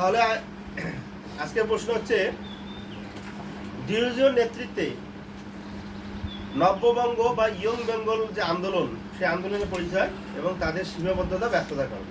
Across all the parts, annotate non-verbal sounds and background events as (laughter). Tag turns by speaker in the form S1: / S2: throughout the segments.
S1: তাহলে আজকের প্রশ্ন হচ্ছে ডিরোজিওর নেতৃত্বে নব্যবঙ্গ বা ইয়ং বেঙ্গল যে আন্দোলন সেই আন্দোলনের পরিচয় এবং তাদের সীমাবদ্ধতা ব্যর্থতার কারণ।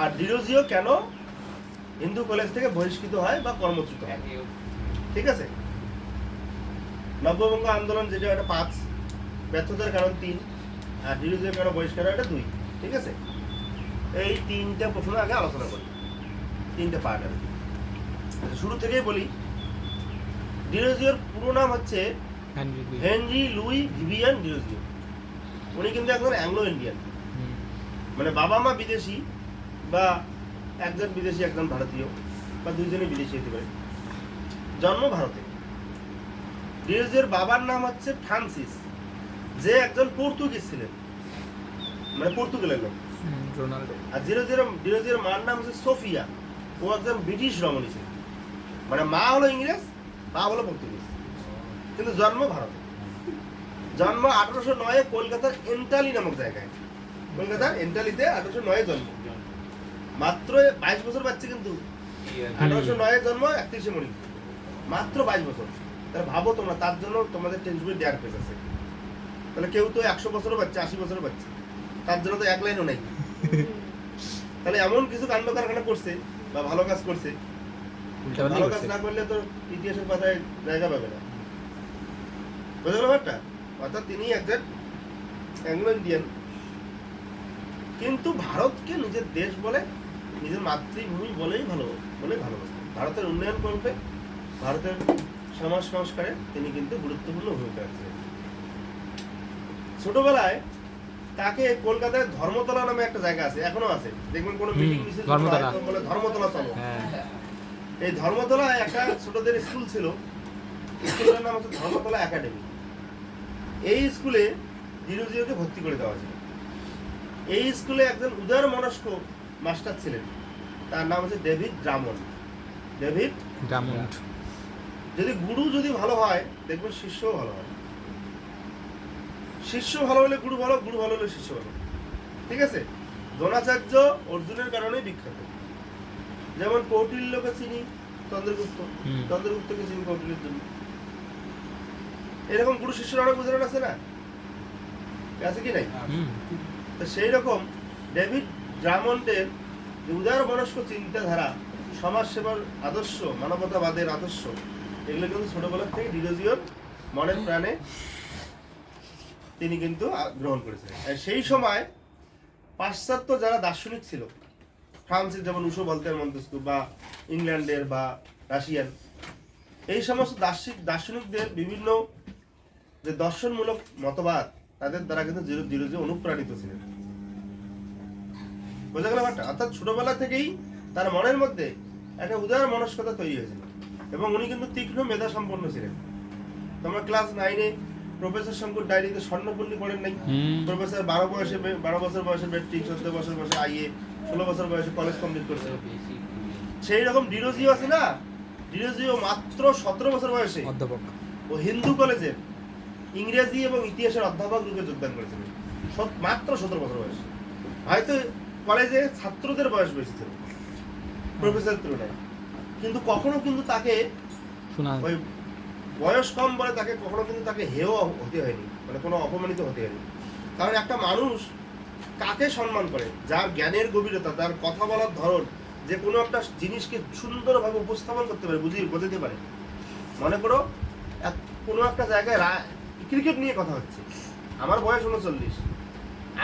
S1: আর ডিরোজিও কেন হিন্দু কলেজ থেকে বহিষ্কৃত হয় বা কর্মচ্যুত হয়? ঠিক আছে? নব্যবঙ্গ আন্দোলন যেটা একটা পাঁচ ব্যর্থতার কারণ তিন আর ডিরোজিও কেন বহিষ্কার হয় এটা দুই। ঠিক আছে? এই তিনটা প্রশ্ন আগে আলোচনা করি। তিনটে পার্ট আর। আচ্ছা, শুরু থেকেই বলি ডিরোজিওর পুরো নাম হচ্ছে
S2: হেনরি লুই।
S1: ভিভিয়ান ডিরোজিও উনি কিন্তু একজন অ্যাংলো ইন্ডিয়ান। মানে বাবা মা বিদেশি বা একজন বিদেশি একজন ভারতীয় বা দুইজনই বিদেশি হতে পারে। জন্ম ভারতে। ডিরোজিওর বাবার নাম হচ্ছে ফ্রান্সিস। যে একজন পর্তুগিজ ছিলেন। মানে পর্তুগালের লোক। আর জিরো জিরো জিরো মার নাম হচ্ছে সোফিয়া। ও একজন ব্রিটিশ রমণী ছিল। মানে মা হলো ইংরেজ বাবা হলো পর্তুগিজ। কিন্তু জন্ম ভারতে। জন্ম আঠারোশো নয়ে কলকাতার এন্টালি নামক জায়গায়। কলকাতার এন্টালিতে আঠারোশো নয়ে জন্ম। মাত্র বাইশ বছর বাচ্চা কিন্তু। আঠারোশো নয়ে জন্ম, একত্রিশে মণি। মাত্র বাইশ বছর। তাহলে ভাবো তোমরা, তার জন্য তোমাদের টেন্সবই দেয়ার পেজ আছে। তাহলে কেউ তো একশো বছরও পাচ্ছে আশি বছরও পাচ্ছে তার জন্য তো এক লাইনও নাই। তাহলে এমন কিছু কাণ্ড কারখানা করছে বা ভালো কাজ করছে। ভালো কাজ না করলে তো ইতিহাসের পাতায় জায়গা পাবে না। বুঝতে পারল ব্যাপারটা? অর্থাৎ তিনি একজন অ্যাংলো ইন্ডিয়ান কিন্তু ভারতকে নিজের দেশ বলে নিজের মাতৃভূমি বলেই ভালো বলেই ভালোবাসতেন। ভারতের উন্নয়ন করবে ভারতের সমাজ সংস্কারে তিনি কিন্তু গুরুত্বপূর্ণ ভূমিকা রাখছেন। ছোটবেলায় তাকে কলকাতায় ধর্মতলা নামে একটা জায়গা আছে এখনও আছে। দেখবেন কোনো মিটিং মিছিল
S2: ধর্মতলা।
S1: বলে ধর্মতলা চলো।
S2: হ্যাঁ।
S1: এই ধর্মতলায় একটা ছোটদের স্কুল ছিল স্কুলের নাম হচ্ছে ধর্মতলা একাডেমি। এই স্কুলে জিরোজিওকে ভর্তি করে দেওয়া ছিল এই স্কুলে একজন উদার মনস্ক মাস্টার ছিলেন তার নাম হচ্ছে ডেভিড ড্রামন ডেভিড?
S2: ডায়মন্ড
S1: যদি গুরু যদি ভালো হয় দেখবেন শিষ্যও ভালো হয়। শিষ্য ভালো হলে গুরু ভালো গুরু ভালো হলে শিষ্য ভালো। ঠিক আছে? দ্রোণাচার্য অর্জুনের কারণেই বিখ্যাত। যেমন কৌটিল্যকে চিনি চন্দ্রগুপ্ত। চন্দ্রগুপ্তকে চিনি কৌটিল্যের জন্য। এরকম গুরু শিষ্যের অনেক উদাহরণ আছে না? আছে কি নাই? তো সেই রকম ডেভিড ড্রামন্ডের উদার মনস্ক চিন্তাধারা সমাজ সেবার আদর্শ মানবতাবাদের আদর্শ এগুলো কিন্তু ছোটবেলার থেকে ডিরোজিওর মনের প্রাণে তিনি কিন্তু গ্রহণ করেছেন আর সেই সময় পাশ্চাত্য যারা দার্শনিক ছিল, ফ্রান্সের যেমন উষো বলতেন মন্তস্কু বা ইংল্যান্ডের বা রাশিয়ান এই সমস্ত দার্শনিক দার্শনিকদের বিভিন্ন যে দর্শনমূলক মতবাদ, তাদের দ্বারা কিন্তু জিরো জিরো জিরো অনুপ্রাণিত ছিলেন। বোঝা গেল ব্যাপারটা? অর্থাৎ ছোটবেলা থেকেই তার মনের মধ্যে একটা উদার মনস্কতা তৈরি হয়েছিল এবং উনি কিন্তু তীক্ষ্ণ মেধা সম্পন্ন ছিলেন। তোমরা ক্লাস নাইনে প্রফেসর শঙ্কর ডায়েরিতে স্বর্ণপল্লী পড়েন নাই। প্রফেসর বারো বয়সে বারো বছর বয়সে মেট্রিক চোদ্দ বছর বয়সে আইএ ষোলো বছর বয়সে কলেজ কমপ্লিট করছে। সেই রকম ডিরোজিও আছে না? ডিরোজিও মাত্র সতেরো বছর বয়সে।
S2: অধ্যাপক।
S1: ও হিন্দু কলেজের ইংরেজি এবং ইতিহাসের অধ্যাপক রূপে যোগদান করেছিলেন মাত্র সতেরো বছর বয়সে। হয়তো কলেজে ছাত্রদের বয়স বেশি ছিল। প্রফেসরের তুলনায়। কিন্তু কখনো কিন্তু তাকে
S2: শোনা
S1: ওই বয়স কম বলে তাকে কখনো কিন্তু তাকে হেয় হতে হয়নি মানে কোনো অপমানিত হতে হয়নি। কারণ একটা মানুষ কাকে সম্মান করে? যার জ্ঞানের গভীরতা, তার কথা বলার ধরন, যে কোনো একটা জিনিসকে সুন্দরভাবে উপস্থাপন করতে পারে, বুঝিয়ে বোঝাতে পারে। মনে করো কোনো একটা জায়গায় ক্রিকেট নিয়ে কথা হচ্ছে। আমার বয়স উনচল্লিশ।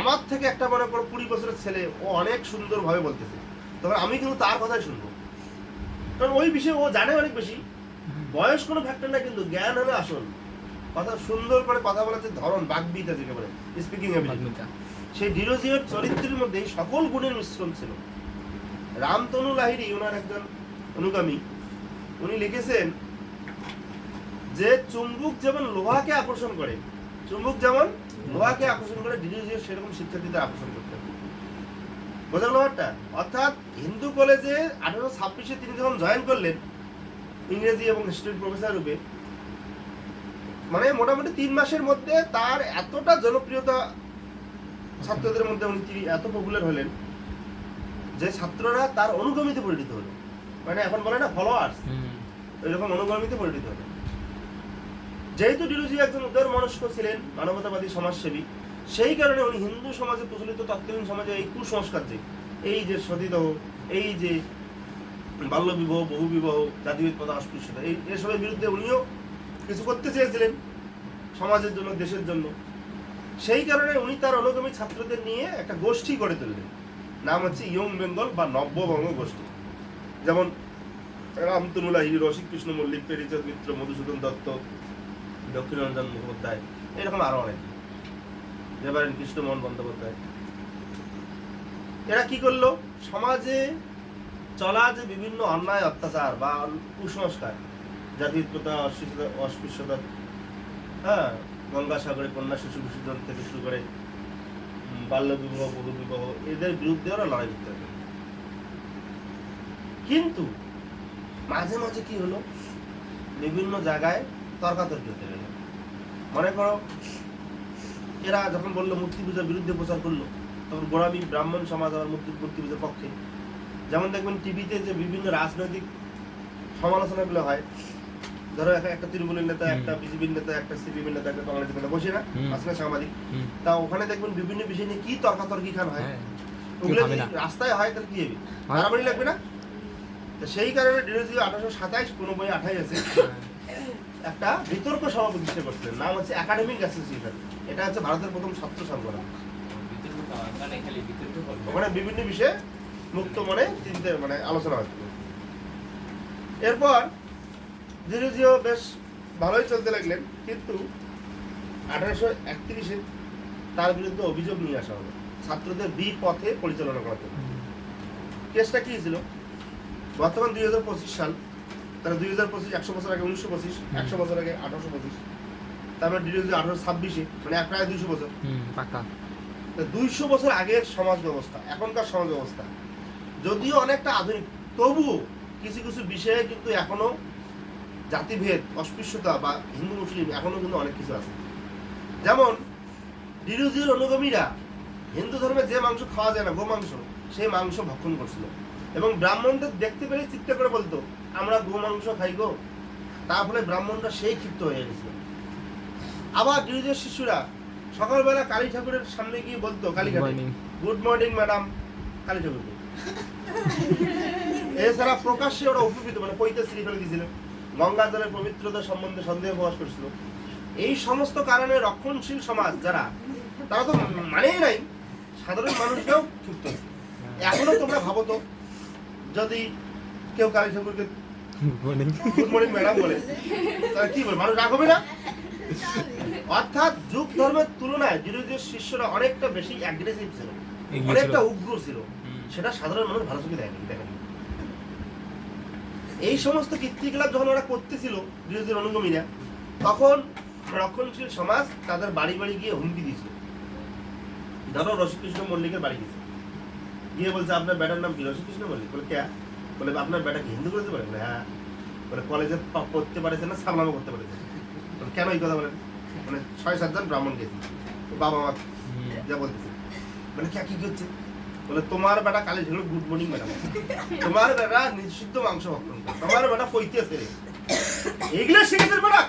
S1: আমার থেকে একটা মনে করো কুড়ি বছরের ছেলে, ও অনেক সুন্দরভাবে বলতেছে। তখন আমি কিন্তু তার কথাই শুনব। কারণ ওই বিষয়ে ও জানে অনেক বেশি। বয়স কোনো ফ্যাক্টর না কিন্তু জ্ঞান হলো আসল। কথা সুন্দর করে কথা বলার যে ধরন বাকবিতা যেকে বলে স্পিকিং
S2: বাগ্মিতা।
S1: সেই ডিরোজিওর চরিত্রের মধ্যে সকল গুণের মিশ্রণ ছিল। রামতনু লাহিড়ী ওনার একজন অনুগামী উনি লিখেছেন যে চুম্বক যেমন লোহাকে আকর্ষণ করে চুম্বুক যেমন লোহাকে আকর্ষণ করে ডিরোজিও সেরকম শিক্ষার্থীদের আকর্ষণ করতেন। বোঝা গেল? অর্থাৎ হিন্দু কলেজে আঠারো ছাব্বিশে তিনি যখন জয়েন করলেন ইংরেজি এবং হিস্ট্রি প্রফেসর রূপে। মানে মোটামুটি তিন মাসের মধ্যে তার এতটা জনপ্রিয়তা ছাত্রদের মধ্যে উনি তিনি এত পপুলার হলেন যে ছাত্ররা তার অনুগামীতে পরিণত হলো। মানে এখন বলে না ফলোয়ার্স এরকম অনুগামীতে পরিণত হবে যেহেতু ডিলুজি একজন উদার মনস্ক ছিলেন মানবতাবাদী সমাজসেবী সেই কারণে উনি হিন্দু সমাজে প্রচলিত তৎকালীন সমাজে এই কুসংস্কার যে এই যে সতীদাহ এই যে বাল্যবিবাহ বহুবিবাহ জাতিভেদ পদা অস্পৃশ্যতা এই এসবের বিরুদ্ধে উনিও কিছু করতে চেয়েছিলেন সমাজের জন্য, দেশের জন্য। সেই কারণে উনি তার অনুগামী ছাত্রদের নিয়ে একটা গোষ্ঠী গড়ে তুললেন। নাম হচ্ছে ইয়ং বেঙ্গল বা নব্যবঙ্গ গোষ্ঠী। যেমন রামতনুলা হিরি রসিক কৃষ্ণ মল্লিক পেরিচাঁদ মিত্র, মধুসূদন দত্ত, দক্ষিণরঞ্জন মুখোপাধ্যায়, এরকম আরও অনেক। রেভারেন্ড কৃষ্ণমোহন বন্দ্যোপাধ্যায়। এরা কি করল? সমাজে চলা যে বিভিন্ন অন্যায়, অত্যাচার বা কুসংস্কার, জাতির প্রথা অস্পৃশ্যতা অস্পৃশ্যতা হ্যাঁ গঙ্গাসাগরে কন্যা শিশু বিসর্জন থেকে শুরু করে বাল্যবিবাহ বহুবিবাহ এদের বিরুদ্ধে ওরা লড়াই করতে হবে। কিন্তু মাঝে মাঝে কি হলো? বিভিন্ন জায়গায় তর্কাতর্কি হতে গেল মনে করো, এরা যখন বলল, মূর্তি পূজার বিরুদ্ধে প্রচার করল, তখন গোড়ামি ব্রাহ্মণ সমাজ আবার মূর্তি মূর্তি পূজার পক্ষে যেমন দেখবেন টিভিতে যে বিভিন্ন রাজনৈতিক সমালোচনাগুলো হয় ধরো একটা- একটা তৃণমূলের নেতা একটা বিজেপির নেতা একটা সিপিএমের নেতা একটা কংগ্রেসের নেতা বসে না আসলে সাংবাদিক। তা ওখানে দেখবেন বিভিন্ন বিষয় নিয়ে কি তর্কাতর্কি খান হয়?
S2: হ্যাঁ।
S1: ওগুলো। রাস্তায় হয় তাহলে কি হবে? মারামারি লাগবে না? তো সেই কারণে ডিরোজি আঠারোশো সাতাইশ কোনো বই আঠাই আছে একটা বিতর্ক সভা প্রতিষ্ঠা করছিলেন নাম হচ্ছে একাডেমিক অ্যাসোসিয়েশন। এটা হচ্ছে ভারতের প্রথম ছাত্র সংগঠন ওখানে বিভিন্ন বিষয়ে মুক্ত মনে চিন্তা মানে আলোচনা হচ্ছিল এরপর ডিরোজিও বেশ ভালোই চলতে লাগলেন কিন্তু আঠারোশো একত্রিশে তার বিরুদ্ধে অভিযোগ নিয়ে আসা হলো। ছাত্রদের বিপথে পরিচালনা করাতে কেসটা কি ছিল? বর্তমান দুই হাজার পঁচিশ সাল তাহলে দুই হাজার পঁচিশ একশো বছর আগে উনিশশো পঁচিশ একশো বছর আগে আঠারোশো পঁচিশ তারপরে দুই হাজার আঠারোশো ছাব্বিশে মানে এক প্রায় দুইশো বছর। দুইশো বছর আগের সমাজ ব্যবস্থা এখনকার সমাজ ব্যবস্থা। যদিও অনেকটা আধুনিক তবুও কিছু কিছু বিষয়ে কিন্তু এখনও জাতিভেদ অস্পৃশ্যতা বা হিন্দু মুসলিম এখনও কিন্তু অনেক কিছু আছে। যেমন ডিরুজির অনুগামীরা হিন্দু ধর্মে যে মাংস খাওয়া যায় না গো মাংস সেই মাংস ভক্ষণ করছিল। এবং ব্রাহ্মণদের দেখতে পেরে চিৎকার করে বলতো আমরা গো মাংস খাই গো। তার ফলে ব্রাহ্মণরা সেই ক্ষিপ্ত হয়ে গেছিল। আবার ডিরুজের শিশুরা সকালবেলা কালী ঠাকুরের সামনে গিয়ে বলতো
S2: Kali
S1: good morning madam Kali ঠাকুরকে (laughs) এছাড়া প্রকাশ্যে ওরা উপকৃত মানে পৈতে শ্রী ফেলে দিয়েছিল গঙ্গা জলের পবিত্রতা সম্বন্ধে সন্দেহ প্রকাশ করছিল। এই সমস্ত কারণে রক্ষণশীল সমাজ যারা তারা তো মানেই নাই সাধারণ মানুষরাও ক্ষিপ্ত এখনও তোমরা ভাবো তো যদি কেউ কালী ঠাকুরকে
S2: মর্নিং
S1: গুড মর্নিং ম্যাডাম বলে তাহলে কি বলে? মানুষ রাগ হবে না? অর্থাৎ যুগ ধর্মের তুলনায় বিরোধী শিষ্যরা অনেকটা বেশি অ্যাগ্রেসিভ ছিল। অনেকটা উগ্র ছিল। সেটা সাধারণ মানুষ ভালো চোখে দেখেনি দেখেনি। এই সমস্ত কীর্তিকলাপ যখন ওরা করতেছিল বিরোধীর অনুগমীরা, তখন রক্ষণশীল সমাজ তাদের বাড়ি বাড়ি গিয়ে হুমকি দিয়েছিল। ধরো রসিকৃষ্ণ মল্লিকের বাড়ি গেছে গিয়ে বলছে, আপনার ব্যাটার নাম কি? রসিকৃষ্ণ মল্লিক বলে, কে? বলে, আপনার ব্যাটা কি হিন্দু করতে পারে বলে হ্যাঁ। বলে, কলেজে পড়তে পারেছে না সামলামো করতে পারেছে কেন এই কথা বলেন? মানে ছয় সাতজন ব্রাহ্মণ গেছে বাবা মা যা বলতেছে। মানে কে, কি করছে? বলে, তোমার বেটা গুড মর্নিং ম্যাডাম তোমার বেটা নিষিদ্ধ মাংস ভক্ষণ তোমার বেটা বেটা।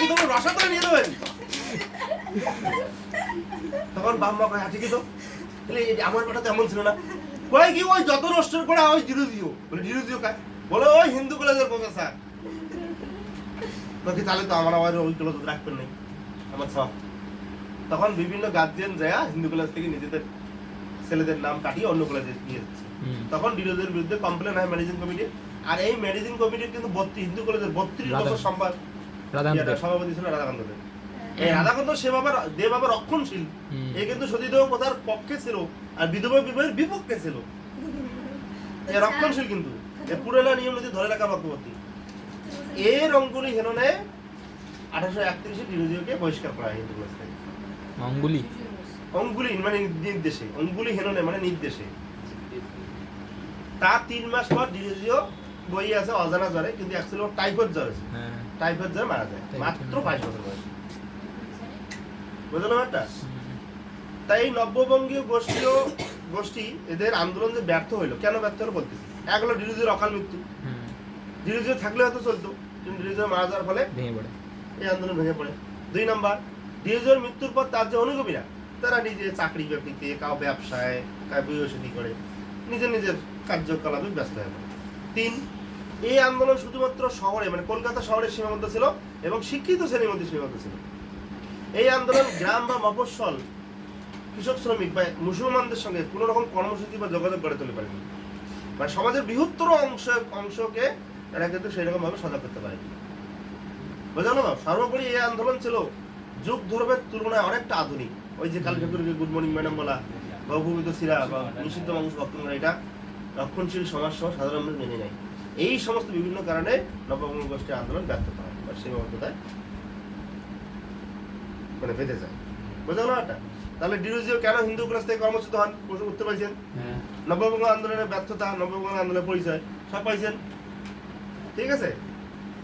S1: কি তোমার রসা করে নিয়ে দেবেন তখন কয় কি তো? আমার বেটা তো এমন ছিল না। কয় কি, ওই যত নষ্ট করে ওই ডিরুজিও বলে ডিরুজিও খায় বলে, ওই হিন্দু কলেজের তাহলে তো আমার আবার ওই কলেজ রাখবেন নাই। আমার সব তখন বিভিন্ন গার্জিয়ান যায় হিন্দু কলেজ থেকে নিজেদের ছেলেদের নাম কাটিয়ে অন্য কলেজে দিচ্ছে
S2: হুম।
S1: তখন ডিরোজের বিরুদ্ধে কমপ্লেন হয় ম্যানেজিং কমিটি আর এই ম্যানেজিং কমিটির কিন্তু বত্রিশ হিন্দু কলেজের বত্রিশ বছর সম্পাদ সভাপতি ছিল রাধাকান্ত দেব। এই রাধাকান্ত সে বাবার দেব রক্ষণশীল। এ কিন্তু সতীদেব প্রথার পক্ষে ছিল আর বিধবা বিবাহের বিপক্ষে ছিল। এ রক্ষণশীল কিন্তু। এ পুরানা নিয়ম নীতি ধরে রাখা পক্ষবর্তী এর অঙ্গুলি হেননে আঠারোশো একত্রিশে ডিরোজিওকে বহিষ্কার করা হয় হিন্দু কলেজ থেকে।
S2: অঙ্গুলি।
S1: অঙ্গুলি মানে নির্দেশে। অঙ্গুলি হেননে মানে নির্দেশে। তার তিন মাস পর ডিরোজিও বই আছে অজানা জ্বরে কিন্তু অ্যাকচুয়ালি ওর টাইফয়েড জ্বর আছে।
S2: হ্যাঁ।
S1: টাইফয়েড জ্বরে মারা যায়। মাত্র। বাইশ বছর বয়সে। বুঝলো ব্যাপারটা? তাই এই নব্যবঙ্গীয় গোষ্ঠীও গোষ্ঠী এদের আন্দোলন যে ব্যর্থ হইল কেন ব্যর্থ হলো বলতেছি। এক হলো ডিরুজির অকাল মৃত্যু।
S2: হুম।
S1: থাকলে হয়তো চলতো কিন্তু ডিরুজি মারা যাওয়ার ফলে
S2: ভেঙে পড়ে।
S1: এই আন্দোলন ভেঙে পড়ে। দুই নম্বর ডিরুজির মৃত্যুর পর তার যে অনুগমীরা, তারা নিজে চাকরি বাকরিতে কাউ ব্যবসায় কাউ বিয়ে করে, নিজের নিজের কার্যকলাপে ব্যস্ত হয়ে পড়ে। তিন, এই আন্দোলন শুধুমাত্র শহরে মানে কলকাতা শহরে সীমাবদ্ধ ছিল এবং শিক্ষিত শ্রেণির মধ্যে সীমাবদ্ধ ছিল। এই আন্দোলন গ্রাম বা মফস্বল, কৃষক, শ্রমিক বা মুসলমানদের সঙ্গে কোনো রকম কর্মসূচি বা যোগাযোগ গড়ে তুলতে পারেনি। মানে সমাজের বৃহত্তর অংশ, অংশকে এরা কিন্তু সেই রকম ভাবে সজাগ করতে পারেনি। বোঝানো সর্বোপরি এই আন্দোলন ছিল যুগ ধর্মের তুলনায় অনেকটা আধুনিক। ওই যে কালী ঠাকুরকে গুড মর্নিং ম্যাডাম বলা বা অপবিত সিরা বা নিষিদ্ধ মানুষ ভক্ত এটা রক্ষণশীল সমাজ সহ সাধারণ মানুষ মেনে নেয়। এই সমস্ত বিভিন্ন কারণে নববঙ্গ গোষ্ঠী আন্দোলন ব্যর্থতা হয় বা সীমাবদ্ধতায় মানে বেঁধে যায়। বোঝা গেল এটা তাহলে ডিরোজিও কেন হিন্দু ক্লাস থেকে কর্মচ্যুত হন? প্রশ্ন উঠতে পারছেন
S2: হ্যাঁ।
S1: নববঙ্গ আন্দোলনের ব্যর্থতা নববঙ্গ আন্দোলনের পরিচয় সব পাইছেন। ঠিক আছে?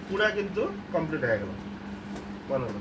S1: পুরা কিন্তু কমপ্লিট হয়ে গেল। মনে হলো।